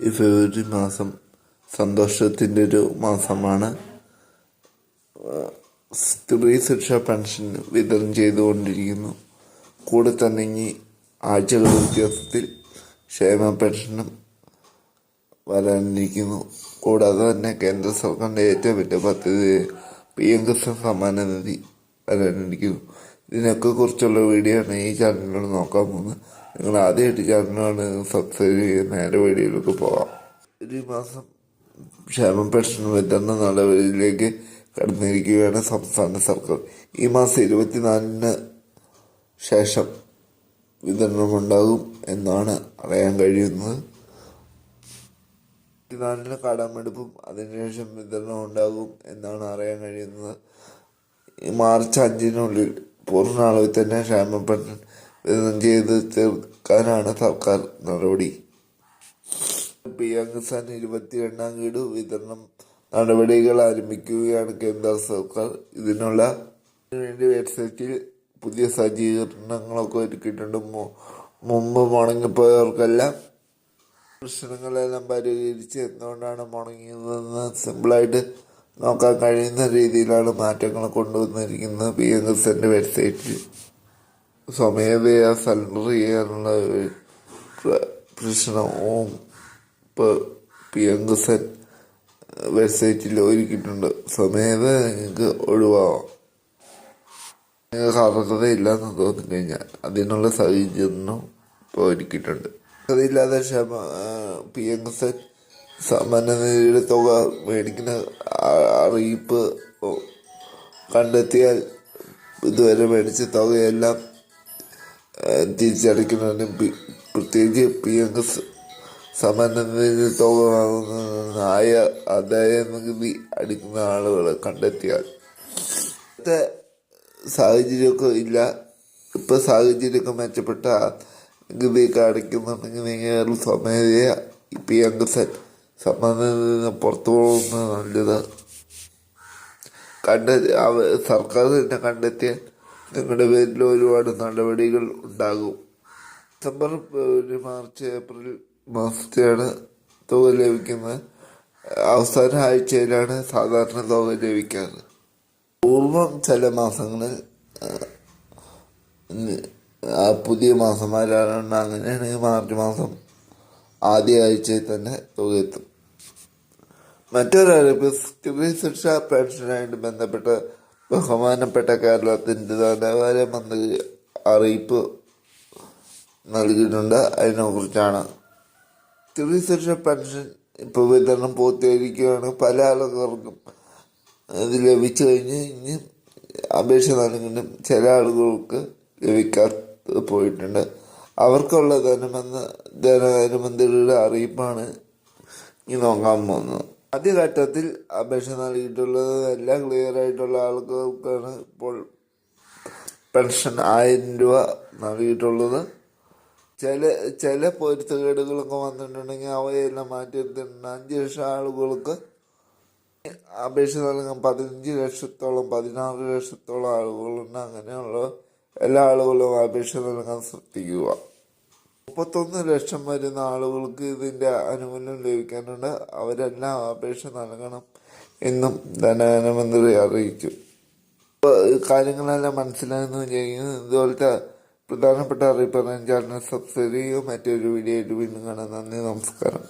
ഈ ഫെബ്രുവരി മാസം സന്തോഷത്തിന്റെ ഒരു മാസമാണ്. സ്ത്രീ ശിക്ഷ പെൻഷൻ വിതരണം ചെയ്തുകൊണ്ടിരിക്കുന്നു. കൂടെ തന്നെ ഇനി ആഴ്ചകൾ വ്യത്യാസത്തിൽ ക്ഷേമ പെൻഷനും വരാനിരിക്കുന്നു. കൂടാതെ തന്നെ കേന്ദ്ര സർക്കാരിന്റെ ഏറ്റവും വലിയ പദ്ധതി പി എം കിസാൻ സമ്മാന നിധി വരാനിരിക്കുന്നു. ഇതിനൊക്കെ കുറിച്ചുള്ള വീഡിയോ ആണ് ഈ ചാനലിലൂടെ നോക്കാൻ പോകുന്നത്. നിങ്ങൾ ആദ്യമായിട്ട് ചാനലാണ് സബ്സ്ക്രൈബ് ചെയ്ത് നേരെ വഴിയിലൊക്കെ പോകാം. ഒരു മാസം ക്ഷേമ പെൻഷൻ വിതരണ നടപടിയിലേക്ക് കടന്നിരിക്കുകയാണ് സംസ്ഥാന സർക്കാർ. ഈ മാസം ഇരുപത്തിനാലിന് ശേഷം വിതരണമുണ്ടാകും എന്നാണ് അറിയാൻ കഴിയുന്നത്. ഇരുപത്തിനാലിന് കടമെടുപ്പും അതിനുശേഷം വിതരണം ഉണ്ടാകും എന്നാണ് അറിയാൻ കഴിയുന്നത്. മാർച്ച് അഞ്ചിനുള്ളിൽ പൂർണ അളവിൽ തന്നെ ക്ഷേമ പെൻഷൻ ചെയ്ത് തീർക്കാനാണ് സർക്കാർ നടപടി. പി എം കിസാൻ ഇരുപത്തിരണ്ടാം ഗഡു വിതരണം നടപടികൾ ആരംഭിക്കുകയാണ് കേന്ദ്ര സർക്കാർ. ഇതിനുള്ള വേണ്ടി വെബ്സൈറ്റിൽ പുതിയ സജ്ജീകരണങ്ങളൊക്കെ ഒരുക്കിയിട്ടുണ്ട്. മുമ്പ് മുടങ്ങിപ്പോയവർക്കെല്ലാം പ്രശ്നങ്ങളെല്ലാം പരിഹരിച്ച് എന്തുകൊണ്ടാണ് മുടങ്ങിയതെന്ന് സിമ്പിളായിട്ട് നോക്കാൻ കഴിയുന്ന രീതിയിലാണ് മാറ്റങ്ങൾ കൊണ്ടുവന്നിരിക്കുന്നത് പി എം കിസാന്റെ വെബ്സൈറ്റിൽ. സ്വമേധയാ സറണ്ടർ ചെയ്യാനുള്ള ഒരു പ്ര- പ്രശ്നവും ഇപ്പോൾ പി എം കിസാൻ വെബ്സൈറ്റിൽ ഒരുക്കിയിട്ടുണ്ട്. സ്വമേധ നിങ്ങൾക്ക് ഒഴിവാവാം. നിങ്ങൾക്ക് അർഹതയില്ലാന്ന് തോന്നിക്കഴിഞ്ഞാൽ അതിനുള്ള സൗകര്യം ഇപ്പോൾ ഒരുക്കിയിട്ടുണ്ട്. അതില്ലാതെ ക്ഷമ പി എം കിസാൻ സമ്മാന തുക മേടിക്കുന്ന അറിയിപ്പ് കണ്ടെത്തിയാൽ ഇതുവരെ മേടിച്ച തുകയെല്ലാം തിരിച്ചടയ്ക്കുന്നതിന് പ്രത്യേകിച്ച് പി എം എസ് ആയ ആദായ നികുതി അടിക്കുന്ന ആളുകളെ കണ്ടെത്തിയാൽ ഇപ്പോഴത്തെ സാഹചര്യമൊക്കെ ഇല്ല. ഇപ്പോൾ സാഹചര്യമൊക്കെ മെച്ചപ്പെട്ട നികുതിയൊക്കെ അടയ്ക്കുന്നുണ്ടെങ്കിൽ സ്വമേധയ പി എം സമ്മാനത്തിൽ നിന്ന് പുറത്തു പോകുന്നത് നല്ലത്. കണ്ടെത്തി അവ- സർക്കാർ തന്നെ കണ്ടെത്തിയ നിങ്ങളുടെ പേരിൽ ഒരുപാട് നടപടികൾ ഉണ്ടാകും. ഡിസംബർ ഫെബ്രുവരി മാർച്ച് ഏപ്രിൽ മാസത്തെയാണ് തുക ലഭിക്കുന്നത്. അവസാന ആഴ്ചയിലാണ് സാധാരണ തുക ലഭിക്കാറ്. പൂർവം ചില മാസങ്ങളിൽ പുതിയ മാസം മാസന്മാരാണ് അങ്ങനെയാണെങ്കിൽ മാർച്ച് മാസം ആദ്യ ആഴ്ചയിൽ തന്നെ തുക എത്തും. മറ്റൊരറിയിപ്പ് സ്ത്രീ ശിക്ഷ പെൻഷനായിട്ട് ബന്ധപ്പെട്ട് ബഹുമാനപ്പെട്ട കേരളത്തിന്റെ ധനകാര്യ മന്ത്രി അറിയിപ്പ് നൽകിയിട്ടുണ്ട്. അതിനെക്കുറിച്ചാണ് സ്ത്രീ സുരക്ഷ പെൻഷൻ ഇപ്പോൾ വിതരണം പൂർത്തീകരിക്കുകയാണ് പല ആളുകൾക്കും ഇത് ലഭിച്ചു കഴിഞ്ഞ് ഇനി അപേക്ഷ നൽകുന്നുണ്ട് ചില ആളുകൾക്ക് ലഭിക്കാതെ പോയിട്ടുണ്ട്. അവർക്കുള്ള ധനമെന്ന ധനകാര്യമന്ത്രിയുടെ അറിയിപ്പാണ് ഇനി നോക്കാൻ പോകുന്നത്. ആദ്യഘട്ടത്തിൽ അപേക്ഷ നൽകിയിട്ടുള്ളത് എല്ലാം ക്ലിയർ ആയിട്ടുള്ള ആളുകൾക്കാണ് ഇപ്പോൾ പെൻഷൻ ആയിരം രൂപ നൽകിയിട്ടുള്ളത്. ചില ചില പൊരുത്തക്കേടുകളൊക്കെ വന്നിട്ടുണ്ടെങ്കിൽ അവയെല്ലാം മാറ്റിയെടുത്തിട്ടുണ്ട്. അഞ്ച് ലക്ഷം ആളുകൾക്ക് അപേക്ഷ നൽകാൻ പതിനഞ്ച് ലക്ഷത്തോളം പതിനാറ് ലക്ഷത്തോളം ആളുകളുണ്ട്. അങ്ങനെയുള്ള എല്ലാ ആളുകളും അപേക്ഷ നൽകാൻ ശ്രദ്ധിക്കുക. മുപ്പത്തൊന്ന് ലക്ഷം വരുന്ന ആളുകൾക്ക് ഇതിന്റെ ആനുകൂല്യം ലഭിക്കാനുണ്ട് അവരെല്ലാം അപേക്ഷ നൽകണം എന്നും ധനകാര്യമന്ത്രി അറിയിച്ചു. കാര്യങ്ങളെല്ലാം മനസ്സിലായെന്ന് വിചാരിക്കുന്നു. ഇതുപോലത്തെ പ്രധാനപ്പെട്ട അറിയിപ്പ് ചാനൽ സബ്സ്ക്രൈബ് ചെയ്യുക മറ്റൊരു വീഡിയോ ആയിട്ട് വീണ്ടും കാണാം. നന്ദി നമസ്കാരം.